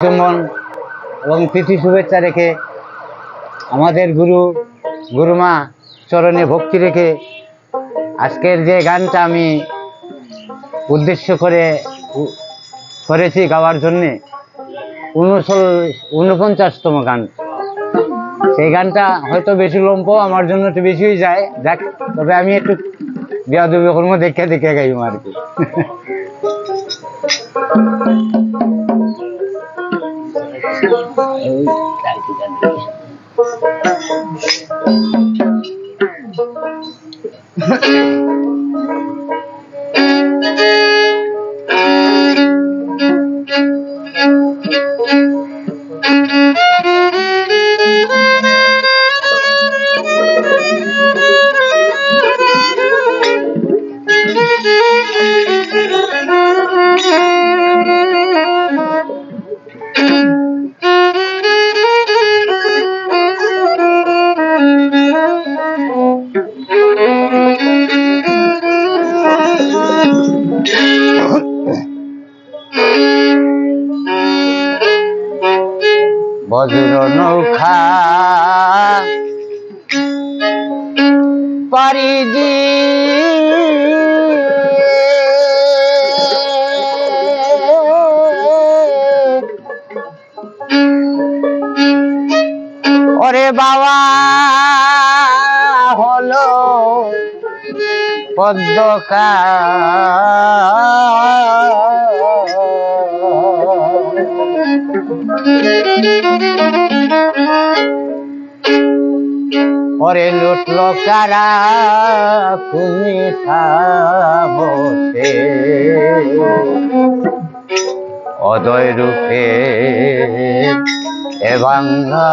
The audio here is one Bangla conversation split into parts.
চুম্বন এবং প্রীতি শুভেচ্ছা রেখে আমাদের গুরু, গুরুমা চরণে ভক্তি রেখে আজকের যে গানটা আমি উদ্দেশ্য করে করেছি গাওয়ার জন্যে উনচল্লিশ উনপঞ্চাশতম গান। সেই গানটা হয়তো বেশি লম্ব, আমার জন্য একটু বেশি হয়ে যায়। দেখ তবে আমি একটু বিয়াদবি কর্ম দেখে দেখে গাইব আর কি। 哎，大哥，大哥。বজ্র নৌখা পারি দি ওরে বাবা হলো পদ্মকা ওরে লুটলো কারা তুমি বসে অদয় রূপে এবং বাংলা।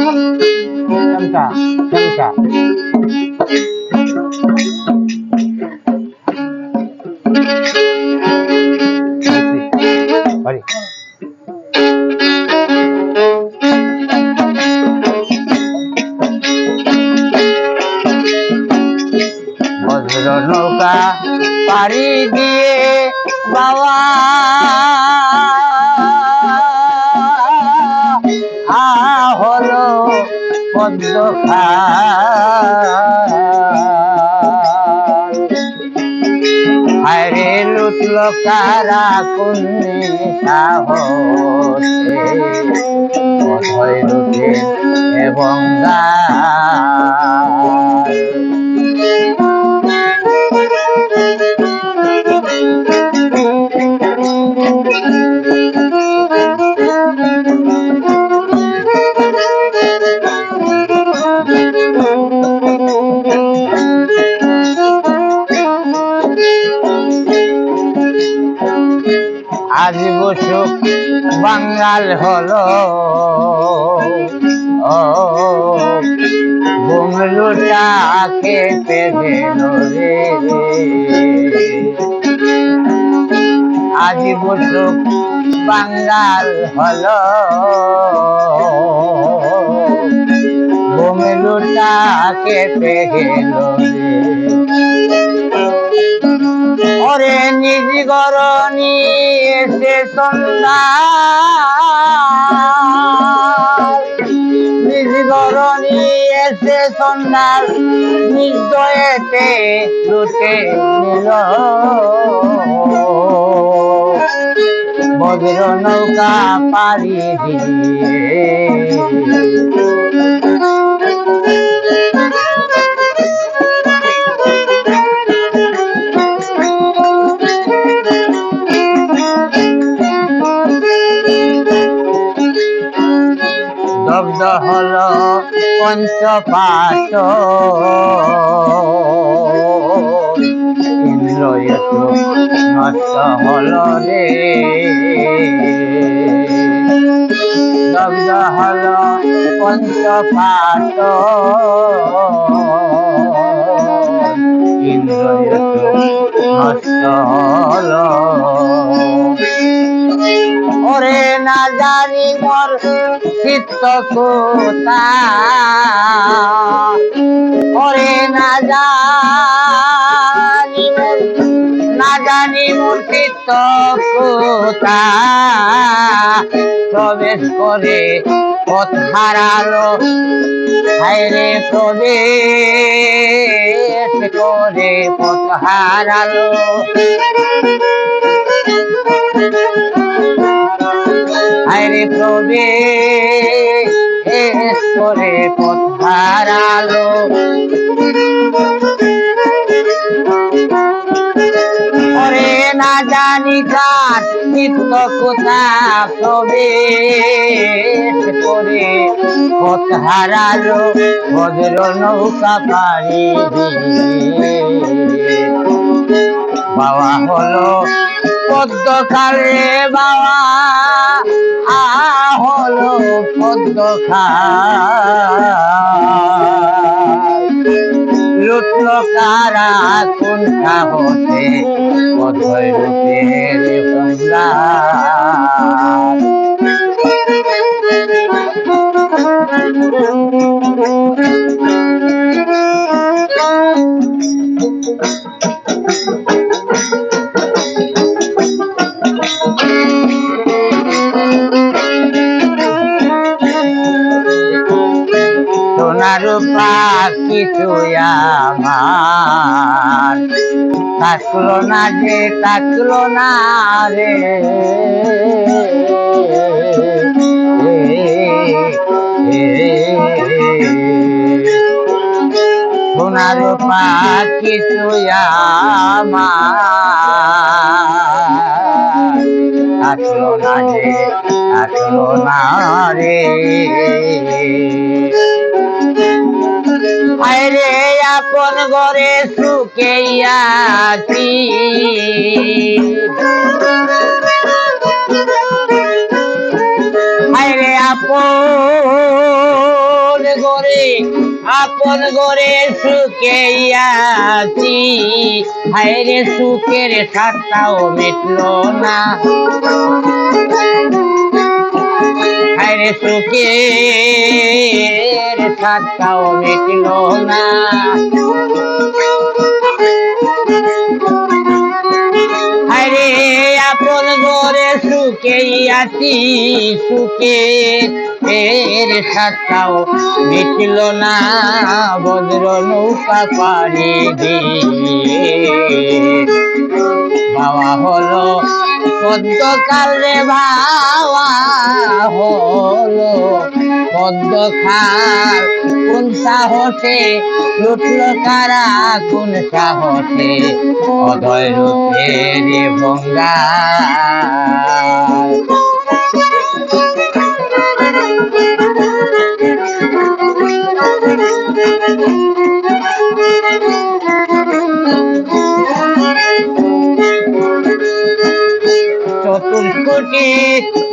চমকা বাড়ি বজ্র নৌকা পাড়ি দিয়ে বাবা। কারা কুন্নি সাহসে এবং গায় হলো বুমলুটা খেতে গেল রে। আজ বসুক বাঙ্গাল হলো। বুমলুটা খেতে গেল রে। ওরে নিজ গরণী এসে সন্ধ্যা এসে সন্ধ্যার নির্দয়েতে লুটে নিল। বজ্র নৌকা পাড়ি দিয়ে। দগ্ধ হল পঞ্চপাশ ইন্দ্র এসো নষ্ট হল রে। নষ্ট হল। ওরে না জানি মোর চিত্ত কোথা ওরে না জানি না জানি মোর চিত্ত কোথা প্রবেশ করে পথ হারালো, হায়রে প্রবেশ করে পথ হারালো। হায়রে প্রবেশ করে পথ হারালো। ওরে না জানি কার চিত্ত কোথা প্রবেশ করে পথ হারালো। বজ্র নৌকা দিয়ে। বাবা হলো পদ্মকাল বাবা। হলো পদ্ম লুটল কারা কোন সাহসে পদ্ম রূপের সংগ্রাম সোনার কিছু আমার। থাকল না যে, থাকল না রে। সোনার কিছু আমার। থাকল না যে, থাকল না রে। আরে আপন ঘরে সুখে আছি। আরে আপন ঘরে আপন ঘরে সুখে আছি। হায়রে সুখের সাতটাও মিটলো না। হায়রে সুখের সাতটাও মিটল না। আপন ঘরে সুখে আছি সুখে এর সাতটাও মিটল না। বজ্র নৌকা পাড়ি দিয়ে, বাবা হলো পদ্মকাল রে বাবা হলো পদ্মখাল কোন সাহসে লুটল কারা? কোন সাহসে অদয় রূপের ভঙ্গার। চতুর্থটি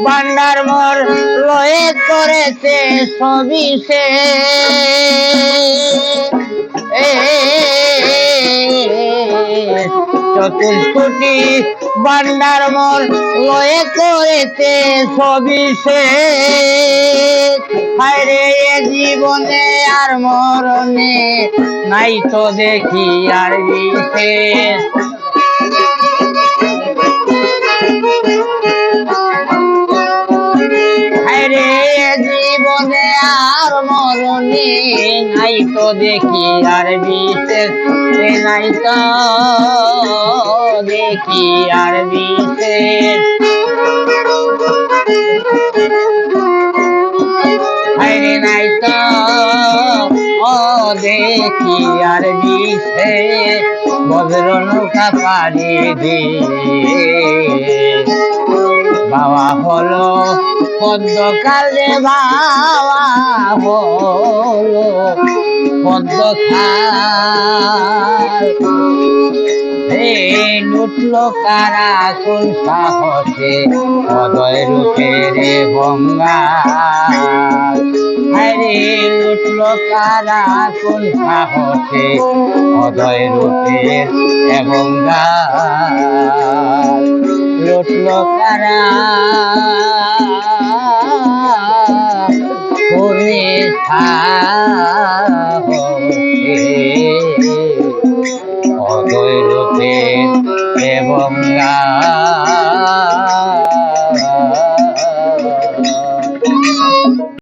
বান্ডার মোর লয়ে করেছে সবই সে। চতুর্থটি বান্ডার মোর লয়ে করেছে সবই সে। হায়রে এ জীবনে আর মরণে নাই তো দেখি আর বিশেষ আরে জীবনে আর মরণে নাই তো দেখি, আর বিশেষ নাই তো দেখি, আর বিশেষ নাই তো দেখি, আর বিশেষ বজ্র নৌকা পাড়ি দিয়ে বাবা হলো, পদ্মকালে বাবা হলো হে লুটল কারা, কোন সাহসে? অদয় রূপের বঙ্গাল আরে লুটল কারা, কোন সাহসে? অদয় রূপের লুটল কারা? করে